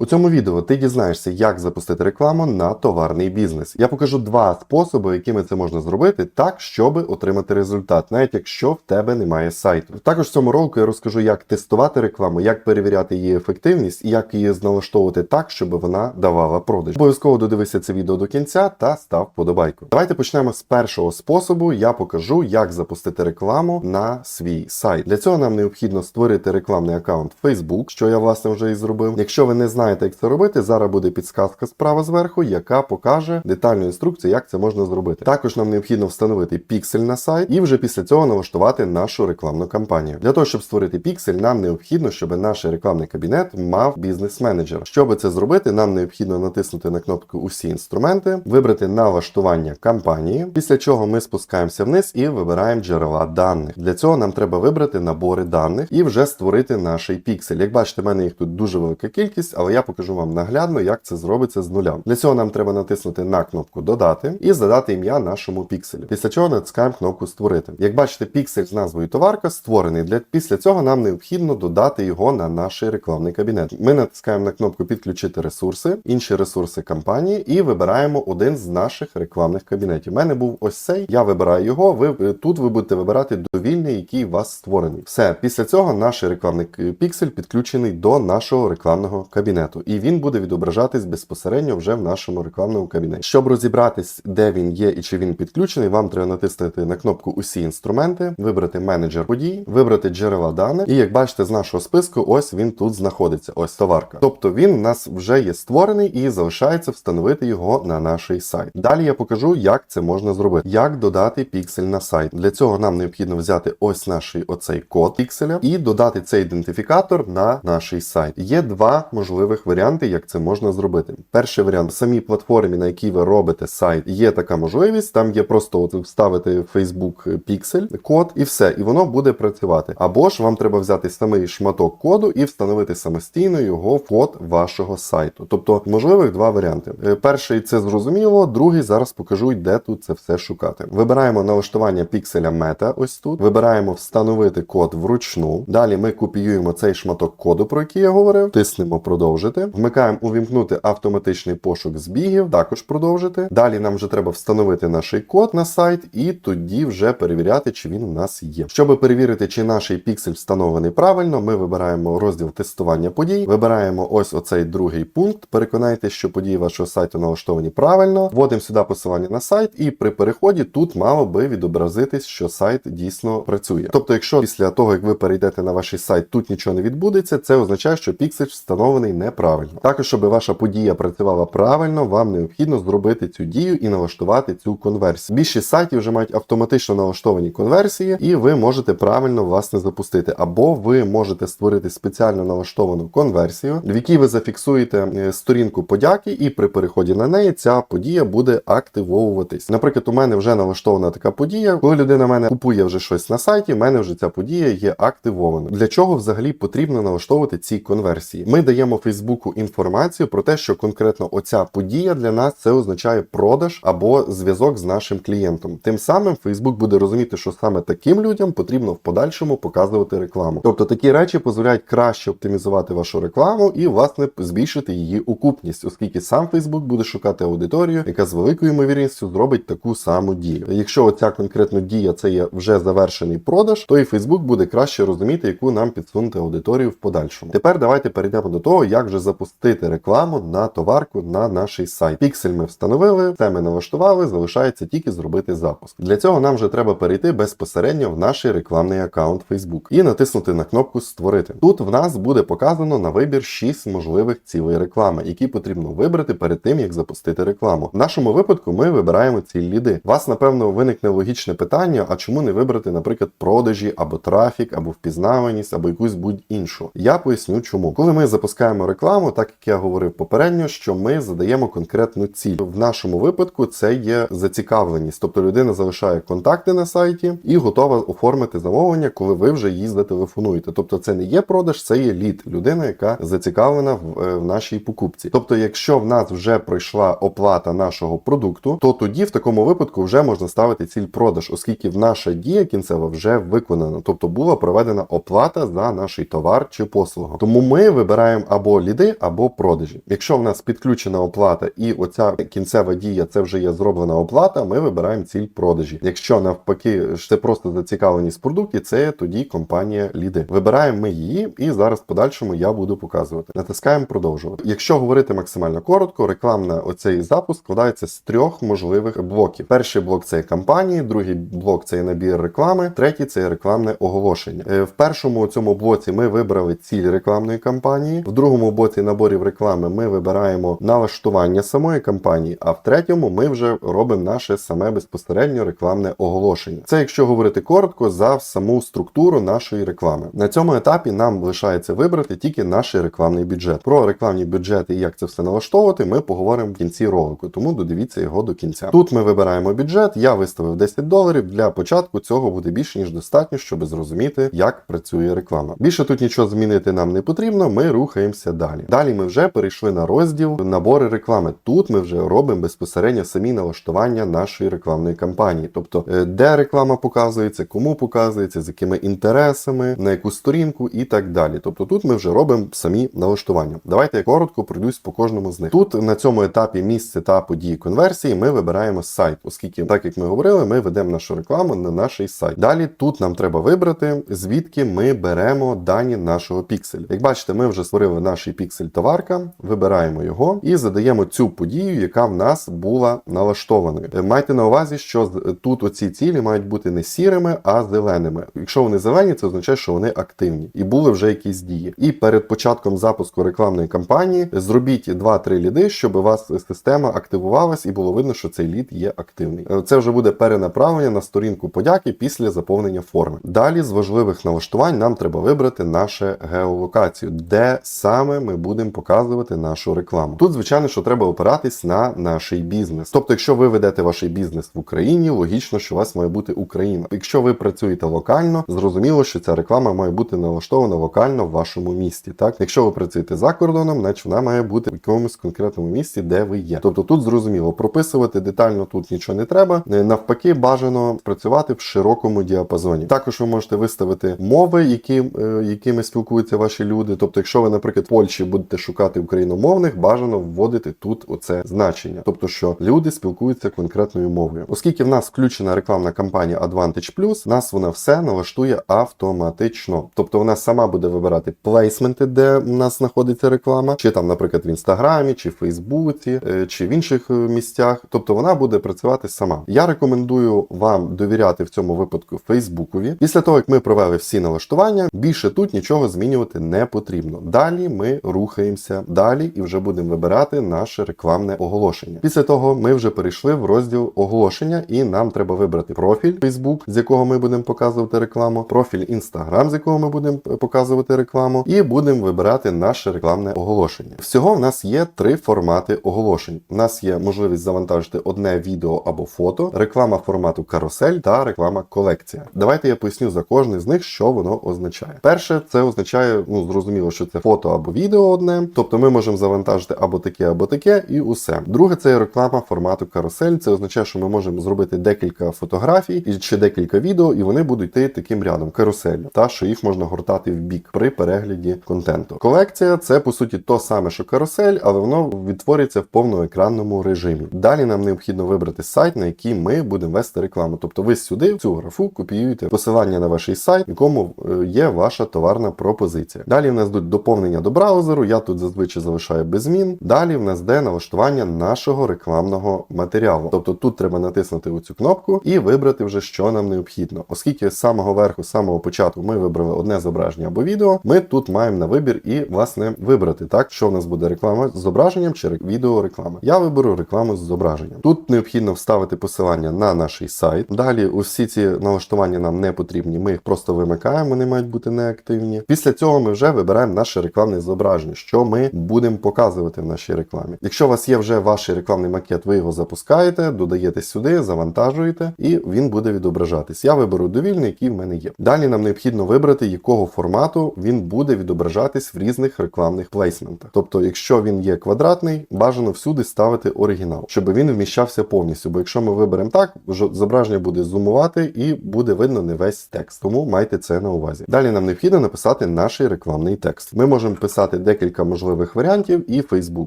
У цьому відео ти дізнаєшся, як запустити рекламу на товарний бізнес. Я покажу два способи, якими це можна зробити так, щоб отримати результат, навіть якщо в тебе немає сайту. Також в цьому ролику я розкажу, як тестувати рекламу, як перевіряти її ефективність і як її налаштовувати так, щоб вона давала продаж. Обов'язково додивися це відео до кінця та став подобайку. Давайте почнемо з першого способу. Я покажу, як запустити рекламу на свій сайт. Для цього нам необхідно створити рекламний аккаунт Facebook, що я власне вже і зробив. Якщо ви не знаєте, як це робити, зараз буде підсказка справа зверху, яка покаже детальну інструкцію, як це можна зробити. Також нам необхідно встановити піксель на сайт і вже після цього налаштувати нашу рекламну кампанію. Для того, щоб створити піксель, нам необхідно, щоб наш рекламний кабінет мав бізнес-менеджер. Щоб це зробити, нам необхідно натиснути на кнопку Усі інструменти, вибрати налаштування кампанії, після чого ми спускаємося вниз і вибираємо джерела даних. Для цього нам треба вибрати набори даних і вже створити наш піксель. Як бачите, в мене їх тут дуже велика кількість, але я покажу вам наглядно, як це зробиться з нуля. Для цього нам треба натиснути на кнопку Додати і задати ім'я нашому пікселю. Після чого натискаємо кнопку Створити. Як бачите, піксель з назвою товарка створений. Для після цього нам необхідно додати його на наш рекламний кабінет. Ми натискаємо на кнопку Підключити ресурси, інші ресурси кампанії і вибираємо один з наших рекламних кабінетів. У мене був ось цей. Я вибираю його. Ви тут ви будете вибирати довільний, який у вас створений. Все, після цього наш рекламний піксель підключений до нашого рекламного кабінету, і він буде відображатись безпосередньо вже в нашому рекламному кабінеті. Щоб розібратись, де він є і чи він підключений, вам треба натиснути на кнопку Усі інструменти, вибрати менеджер подій, вибрати джерела даних. І як бачите, з нашого списку, ось він тут знаходиться. Ось товарка. Тобто він у нас вже є створений і залишається встановити його на наш сайт. Далі я покажу, як це можна зробити, як додати піксель на сайт. Для цього нам необхідно взяти ось наш оцей код пікселя і додати цей ідентифікатор на наш сайт. Є два можливих варіанти, як це можна зробити. Перший варіант в самій платформі, на якій ви робите сайт, є така можливість. Там є просто от вставити Facebook піксель код і все, і воно буде працювати. Або ж вам треба взяти самий шматок коду і встановити самостійно його в код вашого сайту. Тобто можливих два варіанти. Е, Перший це зрозуміло, другий зараз покажу, де тут це все шукати. Вибираємо налаштування пікселя мета. Ось тут. Вибираємо встановити код вручну. Далі ми копіюємо цей шматок коду, про який я говорив. Тиснемо продовжити. Вмикаємо увімкнути автоматичний пошук збігів, також продовжити. Далі нам вже треба встановити наш код на сайт, і тоді вже перевіряти, чи він у нас є. Щоб перевірити, чи наш піксель встановлений правильно, ми вибираємо розділ тестування подій. Вибираємо ось оцей другий пункт. Переконайтеся, що події вашого сайту налаштовані правильно. Вводимо сюди посилання на сайт, і при переході тут мало би відобразитись, що сайт дійсно працює. Тобто, якщо після того, як ви перейдете на ваш сайт, тут нічого не відбудеться, це означає, що піксель встановлений неправильно. Також, щоб ваша подія працювала правильно, вам необхідно зробити цю дію і налаштувати цю конверсію. Більшість сайтів вже мають автоматично налаштовані конверсії, і ви можете правильно власне запустити. Або ви можете створити спеціально налаштовану конверсію, в якій ви зафіксуєте е, сторінку подяки, і при переході на неї ця подія буде активовуватись. Наприклад, у мене вже налаштована така подія. Коли людина мене купує вже щось на сайті, в мене вже ця подія є активована. Для чого взагалі потрібно налаштовувати ці конверсії? Ми даємо Фейсбуку інформацію про те, що конкретно оця подія для нас це означає продаж або зв'язок з нашим клієнтом. Тим самим Фейсбук буде розуміти, що саме таким людям потрібно в подальшому показувати рекламу. Тобто такі речі дозволяють краще оптимізувати вашу рекламу і, власне, збільшити її окупність, оскільки сам Фейсбук буде шукати аудиторію, яка з великою ймовірністю зробить таку саму дію. Якщо оця конкретно дія це є вже завершений продаж, то і Фейсбук буде краще розуміти, яку нам підсунути аудиторію в подальшому. Тепер давайте перейдемо до того, як же запустити рекламу на товарку на наш сайт. Піксель ми встановили, це ми налаштували, залишається тільки зробити запуск. Для цього нам вже треба перейти безпосередньо в наш рекламний аккаунт Facebook і натиснути на кнопку Створити. Тут в нас буде показано на вибір 6 можливих цілей реклами, які потрібно вибрати перед тим, як запустити рекламу. В нашому випадку ми вибираємо ці ліди. Вас, напевно, виникне логічне питання: а чому не вибрати, наприклад, продажі або трафік, або впізнаваність, або якусь будь-іншу? Я поясню, чому. Коли ми запускаємо рекламу, так як я говорив попередньо, що ми задаємо конкретну ціль. В нашому випадку це є зацікавленість, тобто людина залишає контакти на сайті і готова оформити замовлення, коли ви вже їй зателефонуєте. Тобто, це не є продаж, це є лід, людина, яка зацікавлена в, е, в нашій покупці. Тобто, якщо в нас вже пройшла оплата нашого продукту, то тоді в такому випадку вже можна ставити ціль продаж, оскільки в наша дія кінцева вже виконана, тобто була проведена оплата за наш товар чи послугу. Тому ми вибираємо або ліди або продажі. Якщо в нас підключена оплата і оця кінцева дія це вже є зроблена оплата, ми вибираємо ціль продажі. Якщо навпаки це просто зацікавленість в продукті, це тоді компанія ліди. Вибираємо ми її, і зараз в подальшому я буду показувати. Натискаємо продовжувати. Якщо говорити максимально коротко, рекламна оцей запуск складається з трьох можливих блоків. Перший блок це кампанії, другий блок це набір реклами, третій це рекламне оголошення. Е, В першому цьому блоці ми вибрали ціль рекламної кампанії. В другому блоці наборів реклами ми вибираємо налаштування самої кампанії. А в третьому ми вже робимо наше саме безпосередньо рекламне оголошення. Це якщо говорити коротко за саму структуру нашої реклами. На цьому етапі нам лишається вибрати тільки наш рекламний бюджет. Про рекламні бюджети і як це все налаштовувати, ми поговоримо в кінці ролику, тому додивіться його до кінця. Тут ми вибираємо бюджет. Я виставив 10 доларів. Для початку цього буде більше ніж достатньо, щоб зрозуміти, як працює реклама. Більше тут нічого змінити нам не потрібно. Ми рухаємося далі. Далі ми вже перейшли на розділ набори реклами. Тут ми вже робимо безпосередньо самі налаштування нашої рекламної кампанії, тобто е, де реклама показується, кому показується, з якими інтересами, на яку сторінку і так далі. Тобто тут ми вже робимо самі налаштування. Давайте я коротко пройдусь по кожному з них. Тут на цьому етапі місце та події конверсії ми вибираємо сайт, оскільки, так як ми говорили, ми ведемо нашу рекламу на наш сайт. Далі тут нам треба вибрати, звідки ми беремо дані нашого пікселя. Як бачите, ми вже створили наш піксель товарка, вибираємо його і задаємо цю подію, яка в нас була налаштованою. Е, Майте на увазі, що з- тут оці цілі мають бути не сірими, а зеленими. Якщо вони зелені, це означає, що вони активні і були вже якісь дії. І перед початком запуску рекламної кампанії зробіть 2-3 ліди, щоб у вас система активувалась і було видно, що цей лід є активний. Е, Це вже буде перенаправлення на сторінку подяки після заповнення форми. Далі з важливих налаштувань нам треба вибрати нашу геолокацію, де саме ми будемо показувати нашу рекламу. Тут, звичайно, що треба опиратись на наш бізнес. Тобто, якщо ви ведете ваш бізнес в Україні, логічно, що у вас має бути Україна. Якщо ви працюєте локально, зрозуміло, що ця реклама має бути налаштована локально в вашому місті. Так, якщо ви працюєте за кордоном, значить вона має бути в якомусь конкретному місці, де ви є. Тобто тут зрозуміло, прописувати детально тут нічого не треба. Е, Навпаки, бажано працювати в широкому діапазоні. Також ви можете виставити мови, які, е, якими спілкуються ваші люди. Тобто, якщо ви, наприклад, в Польщі будете шукати україномовних, бажано вводити тут оце значення, тобто, що люди спілкуються конкретною мовою. Оскільки в нас включена рекламна кампанія Advantage Plus, нас вона все налаштує автоматично. Тобто вона сама буде вибирати плейсменти, де у нас знаходиться реклама, чи там, наприклад, в інстаграмі, чи в Фейсбуці, е, чи в інших е, місцях. Тобто вона буде працювати сама. Я рекомендую вам довіряти в цьому випадку Фейсбукові. Після того, як ми провели всі налаштування, більше тут нічого змінювати не потрібно. Далі ми рухаємося далі і вже будемо вибирати наше рекламне оголошення. Після того ми вже перейшли в розділ оголошення, і нам треба вибрати профіль Facebook, з якого ми будемо показувати рекламу, профіль Instagram, з якого ми будемо показувати рекламу, і будемо вибирати наше рекламне оголошення. Всього в нас є три формати оголошень. У нас є можливість завантажити одне відео або фото, реклама формату карусель та реклама колекція. Давайте я поясню за кожне з них, що воно означає. Перше, це означає, ну зрозуміло, що це фото або відео одне, тобто ми можемо завантажити або таке, або таке, і усе. Друге, це реклама формату карусель. Це означає, що ми можемо зробити декілька фотографій і чи декілька відео, і вони будуть йти таким рядом карусель, та що їх можна гортати в бік при перегляді контенту. Колекція це по суті то саме, що карусель, але воно відтворюється в повноекранному режимі. Далі нам необхідно вибрати сайт, на який ми будемо вести рекламу. Тобто ви сюди, в цю графу, копіюєте посилання на ваш сайт, в якому е, є ваша товарна пропозиція. Далі в нас йдуть доповнення до браузеру. Я тут зазвичай залишаю без змін. Далі в нас йде налаштування нашого рекламного матеріалу. Тобто тут треба натиснути оцю кнопку і вибрати вже, що нам необхідно. Оскільки з самого верху, з самого початку ми вибрали одне зображення або відео, ми тут маємо на вибір і власне вибрати так, що в нас буде реклама з зображенням чи відео реклама. Я виберу рекламу з зображенням. Тут необхідно вставити посилання на наш сайт. Далі усі ці налаштування нам не потрібні. Ми їх просто вимикаємо, вони мають бути неактивні. Після цього ми вже вибираємо наше рекламне зображення, що ми будемо показувати в нашій рекламі. Якщо у вас є вже ваш рекламний макет, ви його запускаєте, додаєте сюди, завантажуєте, і він буде відображатись. Я виберу довільний, який в мене є. Далі нам необхідно вибрати, якого формату він буде відображатись в різних рекламних плейсментах. Тобто, якщо він є квадратний, бажано всюди ставити оригінал, щоб він вміщався повністю. Бо якщо ми виберемо так, зображення буде зумувати і буде видно не весь текст. Тому майте це на увазі. Далі нам необхідно написати наш рекламний текст. Ми можемо писати декілька можливих варіантів, і Facebook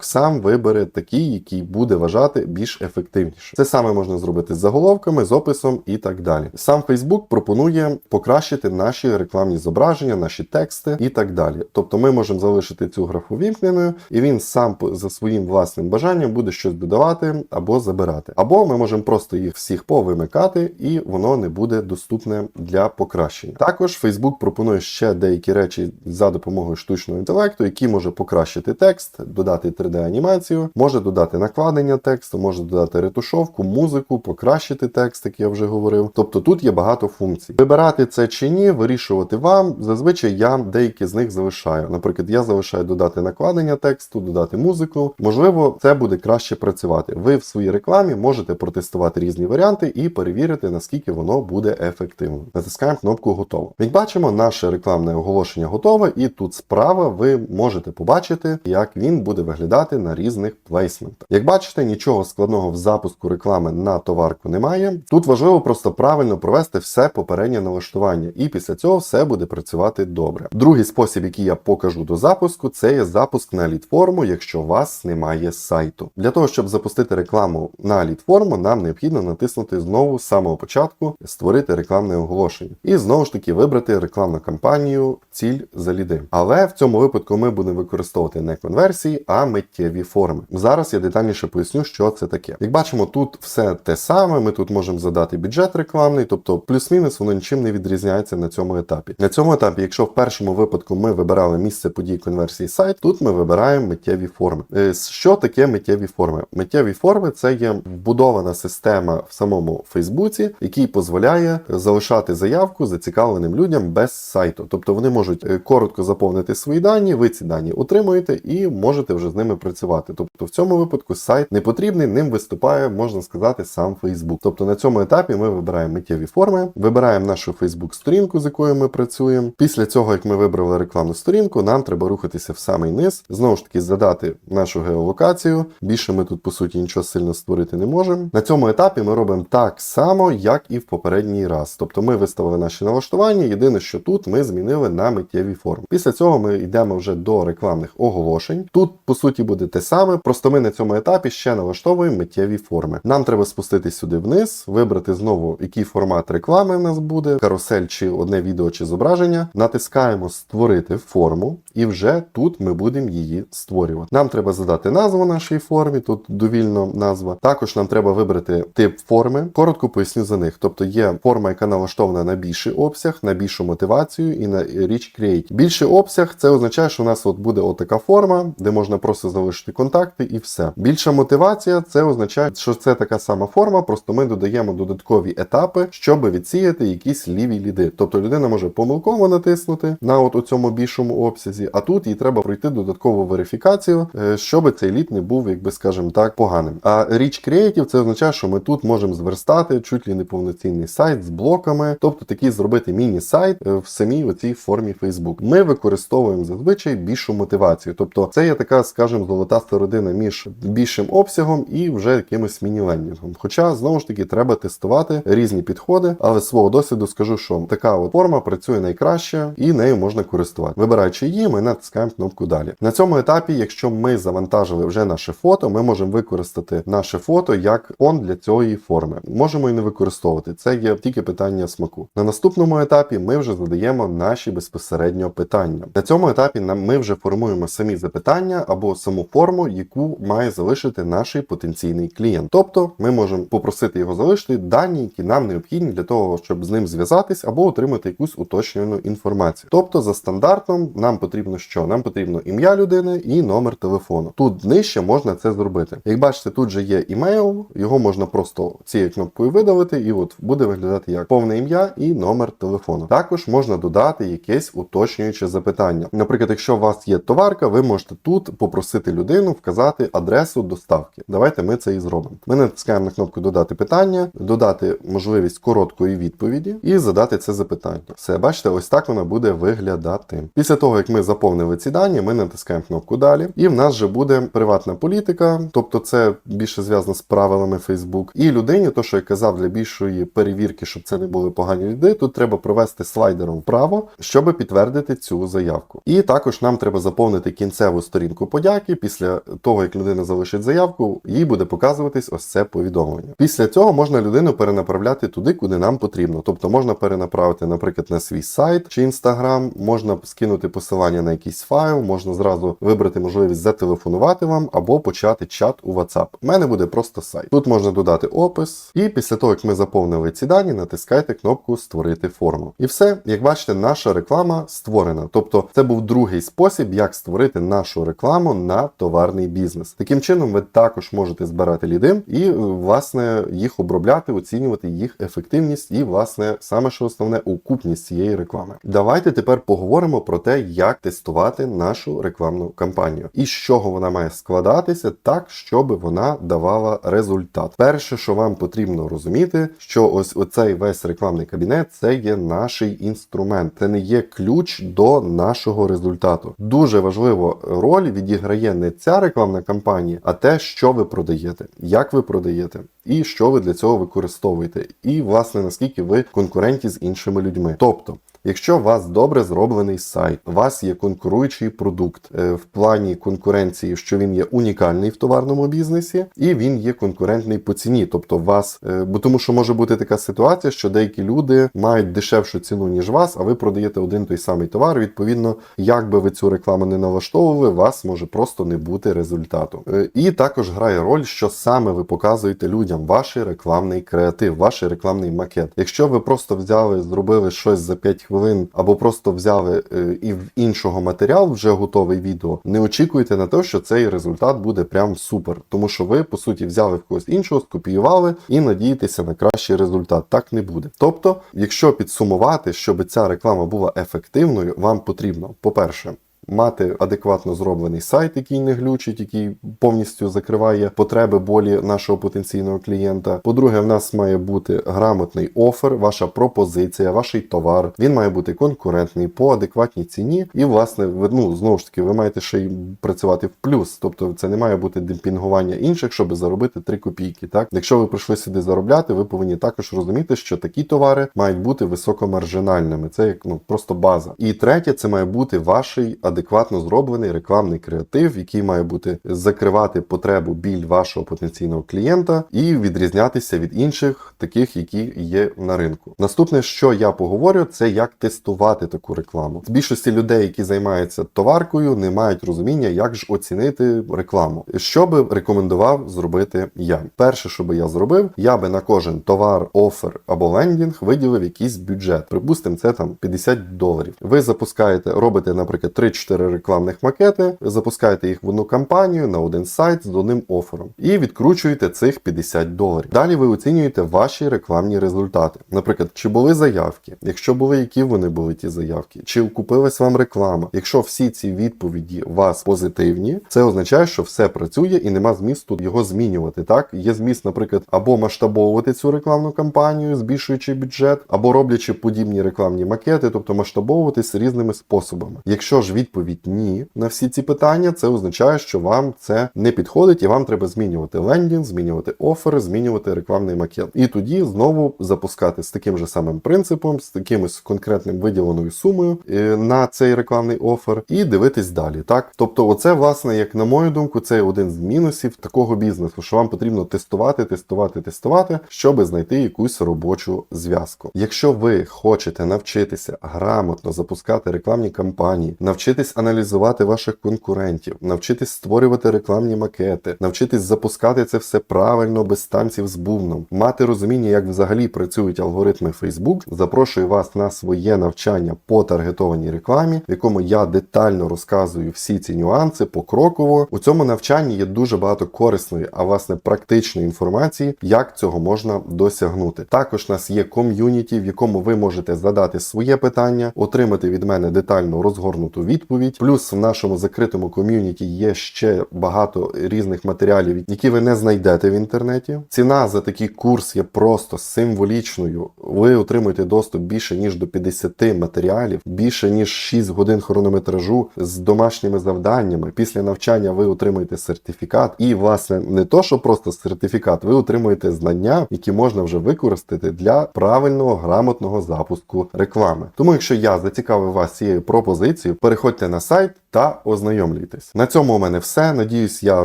сам вибере такий, який буде вважати більш ефективніше. Це саме можна зробити з заголовками, з описом і так далі. Сам Facebook пропонує покращити наші рекламні зображення, наші тексти і так далі. Тобто ми можемо залишити цю графу вімкненою, і він сам за своїм власним бажанням буде щось додавати або забирати. Або ми можемо просто їх всіх повимикати, і воно не буде доступне для покращення. Також Facebook пропонує ще деякі речі за допомогою штучного інтелекту, які може покращити текст, додати 3D-анімацію, може додати накладення тексту, може додати ретушовку, музику, покращити текст, як я вже говорив. Тобто тут є багато функцій. Вибирати це чи ні, вирішувати вам. Зазвичай я деякі з них залишаю. Наприклад, я залишаю додати накладення тексту, додати музику. Можливо, це буде краще працювати. Ви в своїй рекламі можете протестувати різні варіанти і перевірити, наскільки воно буде ефективним. Натискаємо кнопку Готово. Як бачимо, наше рекламне оголошення готове, і тут справа ви можете побачити, як він буде виглядати на різних плейсментах. Як бачите, нічого складного в запуску реклами на товарку немає. Тут важливо просто правильно провести все попереднє налаштування, і після цього все буде працювати добре. Другий спосіб, який я покажу до запуску, це є запуск на лід-форму, якщо у вас немає сайту. Для того, щоб запустити рекламу на лід-форму, нам необхідно натиснути знову з самого початку створити рекламне оголошення. І знову ж таки вибрати рекламну кампанію ціль за ліди. Але в цьому випадку ми будемо використовувати не конверсії, а миттєві форми. Зараз я детальніше поясню, що це таке. Як бачимо, тут все те саме. Ми тут можемо задати бюджет рекламний, тобто плюс-мінус воно нічим не відрізняється на цьому етапі. На цьому етапі, якщо в першому випадку ми вибирали місце подій конверсії сайт, тут ми вибираємо миттєві форми. Е, Що таке миттєві форми? Миттєві форми це є вбудована система в самому Фейсбуці, який дозволяє залишати заявку зацікавленим людям без сайту. Тобто вони можуть е, коротко заповнити свої дані, ви ці дані отримуєте і можете вже з ними працювати. Тобто в цьому випадку сайт не потрібний, ним виступає, можна сказати, сам Facebook. Тобто на цьому етапі ми вибираємо миттєві форми, вибираємо нашу Facebook сторінку, з якою ми працюємо. Після цього, як ми вибрали рекламну сторінку, нам треба рухатися в самий низ, знову ж таки задати нашу геолокацію. Більше ми тут по суті нічого сильно створити не можемо. На цьому етапі ми робимо так само, як і в попередній раз. Тобто ми виставили наші налаштування. Єдине, що тут ми змінили на миттєві форми. Після цього ми йдемо вже до рекламних оголошень. Тут по суті буде те саме, просто ми на цьому етапі ще налаштовуємо миттєві форми. Нам треба спуститись сюди вниз, вибрати знову, який формат реклами в нас буде, карусель чи одне відео чи зображення. Натискаємо Створити форму, і вже тут ми будемо її створювати. Нам треба задати назву нашій формі, тут довільно назва. Також нам треба вибрати тип форми. Коротко поясню за них. Тобто є форма, яка налаштована на більший обсяг, на більшу мотивацію і на річ Create. Більший обсяг це означає, що у нас от буде отака форма, де можна просто залишити контакти і все. Більша мотивація це означає, що це така сама форма, просто ми додаємо додаткові етапи, щоб відсіяти якісь ліві ліди. Тобто людина може помилково натиснути на от у цьому більшому обсязі, а тут їй треба пройти додаткову верифікацію, е, щоб цей лід не був, якби скажемо так, поганим. А річ Creative це означає, що ми тут можемо зверстати чуть ли не повноцінний сайт з блоками, тобто такий зробити міні-сайт е, в самій оцій формі Facebook. Ми використовуємо зазвичай більшу мотивацію. Тобто це є така, скажімо, золота середина між більшим обсягом і вже якимось міні-лендінгом. Хоча знову ж таки треба тестувати різні підходи, але з свого досвіду скажу, що така от форма працює найкраще і нею можна користувати. Вибираючи її, ми натискаємо кнопку далі. На цьому етапі, якщо ми завантажили вже наше фото, ми можемо використати наше фото як фон для цієї форми. Можемо і не використовувати. Це є тільки питання смаку. На наступному етапі ми вже задаємо наші безпосередньо питання. На цьому етапі ми вже формуємо самі запитання або саму форму, яку має залишити наш потенційний клієнт. Тобто ми можемо попросити його залишити дані, які нам необхідні для того, щоб з ним зв'язатись або отримати якусь уточнену інформацію. Тобто, за стандартом нам потрібно що? Нам потрібно ім'я людини і номер телефону. Тут нижче можна це зробити. Як бачите, тут же є імейл, його можна просто цією кнопкою видалити, і от буде виглядати як повне ім'я і номер телефону. Також можна додати якесь уточнююче запитання. Наприклад, якщо у вас є товарка, ви можете тут попросити людину вказати. адресу доставки. Давайте ми це і зробимо. Ми натискаємо на кнопку Додати питання, додати можливість короткої відповіді і задати це запитання. Все, бачите, ось так вона буде виглядати. Після того, як ми заповнили ці дані, ми натискаємо кнопку Далі, і в нас вже буде приватна політика, тобто це більше зв'язано з правилами Facebook. І людині, то що я казав, для більшої перевірки, щоб це не були погані люди, тут треба провести слайдером вправо, щоб підтвердити цю заявку. І також нам треба заповнити кінцеву сторінку подяки. Після того, як людина залишить заявку, їй буде показуватись ось це повідомлення. Після цього можна людину перенаправляти туди, куди нам потрібно. Тобто можна перенаправити, наприклад, на свій сайт чи інстаграм, можна скинути посилання на якийсь файл, можна зразу вибрати можливість зателефонувати вам або почати чат у WhatsApp. У мене буде просто сайт. Тут можна додати опис, і після того, як ми заповнили ці дані, натискайте кнопку Створити форму. І все, як бачите, наша реклама створена. Тобто, це був другий спосіб, як створити нашу рекламу на товарний бізнес. Таким чином, ви також можете збирати ліди і, е, власне, їх обробляти, оцінювати їх ефективність і, власне, саме що основне окупність цієї реклами. Давайте тепер поговоримо про те, як тестувати нашу рекламну кампанію і з чого вона має складатися так, щоб вона давала результат. Перше, що вам потрібно розуміти, що ось оцей весь рекламний кабінет це є наш інструмент, це не є ключ до нашого результату. Дуже важливу роль відіграє не ця рекламна кампанія, а те, що ви продаєте, як ви продаєте, і що ви для цього використовуєте, і власне наскільки ви конкуренті з іншими людьми. Тобто. Якщо у вас добре зроблений сайт, у вас є конкуруючий продукт е, в плані конкуренції, що він є унікальний в товарному бізнесі, і він є конкурентний по ціні. Тобто вас, е, бо тому, що може бути така ситуація, що деякі люди мають дешевшу ціну ніж вас, а ви продаєте один той самий товар. Відповідно, як би ви цю рекламу не налаштовували, у вас може просто не бути результату. Е, І також грає роль, що саме ви показуєте людям ваш рекламний креатив, ваш рекламний макет. Якщо ви просто взяли, зробили щось за 5 хвилин, або просто взяли е, і в іншого матеріал вже готовий відео, не очікуйте на те, що цей результат буде прям супер, тому що ви по суті взяли в когось іншого, скопіювали і надієтеся на кращий результат. Так не буде. Тобто, якщо підсумувати, щоб ця реклама була ефективною, вам потрібно, по-перше, мати адекватно зроблений сайт, який не глючить, який повністю закриває потреби болі нашого потенційного клієнта. По-друге, в нас має бути грамотний офер, ваша пропозиція, ваш товар. Він має бути конкурентний по адекватній ціні. І, власне, ну знову ж таки, ви маєте ще й працювати в плюс. Тобто, це не має бути демпінгування інших, щоб заробити 3 копійки. Так, якщо ви прийшли сюди заробляти, ви повинні також розуміти, що такі товари мають бути високомаржинальними. Це як ну просто база. І третє, це має бути ваш адекватно зроблений рекламний креатив, який має бути закривати потребу біль вашого потенційного клієнта і відрізнятися від інших, таких, які є на ринку. Наступне, що я поговорю, це як тестувати таку рекламу. З більшості людей, які займаються товаркою, не мають розуміння, як ж оцінити рекламу. Що би рекомендував зробити я? Перше, що би я зробив, я би на кожен товар, офер або лендінг виділив якийсь бюджет. Припустимо, це там 50 доларів. Ви запускаєте, робите, наприклад, 3-4 рекламних макети, запускаєте їх в одну кампанію на один сайт з одним офером і відкручуєте цих 50 доларів. Далі ви оцінюєте ваші рекламні результати. Наприклад, чи були заявки? Якщо були, які вони були ті заявки? Чи окупилась вам реклама? Якщо всі ці відповіді у вас позитивні, це означає, що все працює і нема змісту його змінювати. Так є зміст, наприклад, або масштабовувати цю рекламну кампанію, збільшуючи бюджет, або роблячи подібні рекламні макети, тобто масштабовуватись різними способами. Якщо ж відповідь ні на всі ці питання, це означає, що вам це не підходить, і вам треба змінювати лендінг, змінювати офери, змінювати рекламний макет. І тоді знову запускати з таким же самим принципом, з такимось конкретним виділеною сумою е, на цей рекламний офер, і дивитись далі. Так, тобто, оце, власне, як на мою думку, це один з мінусів такого бізнесу, що вам потрібно тестувати, тестувати, тестувати, щоб знайти якусь робочу зв'язку. Якщо ви хочете навчитися грамотно запускати рекламні кампанії, навчитись аналізувати ваших конкурентів, навчитись створювати рекламні макети, навчитись запускати це все правильно, без танців з бубном, мати розуміння, як взагалі працюють алгоритми Facebook, запрошую вас на своє навчання по таргетованій рекламі, в якому я детально розказую всі ці нюанси покроково. У цьому навчанні є дуже багато корисної, а власне практичної інформації, як цього можна досягнути. Також у нас є ком'юніті, в якому ви можете задати своє питання, отримати від мене детально розгорнуту відповідь відповідь. Плюс в нашому закритому ком'юніті є ще багато різних матеріалів, які ви не знайдете в інтернеті. Ціна за такий курс є просто символічною. Ви отримуєте доступ більше ніж до 50 матеріалів, більше ніж 6 годин хронометражу з домашніми завданнями. Після навчання ви отримуєте сертифікат, і власне не то, що просто сертифікат, ви отримуєте знання, які можна вже використати для правильного грамотного запуску реклами. Тому, якщо я зацікавив вас цією пропозицією, переходьте на сайт та ознайомлюйтесь. На цьому у мене все. Надіюсь, я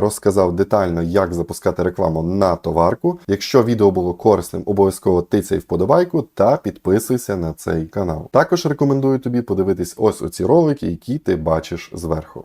розказав детально, як запускати рекламу на товарку. Якщо відео було корисним, обов'язково тицяй вподобайку та підписуйся на цей канал. Також рекомендую тобі подивитись ось оці ролики, які ти бачиш зверху.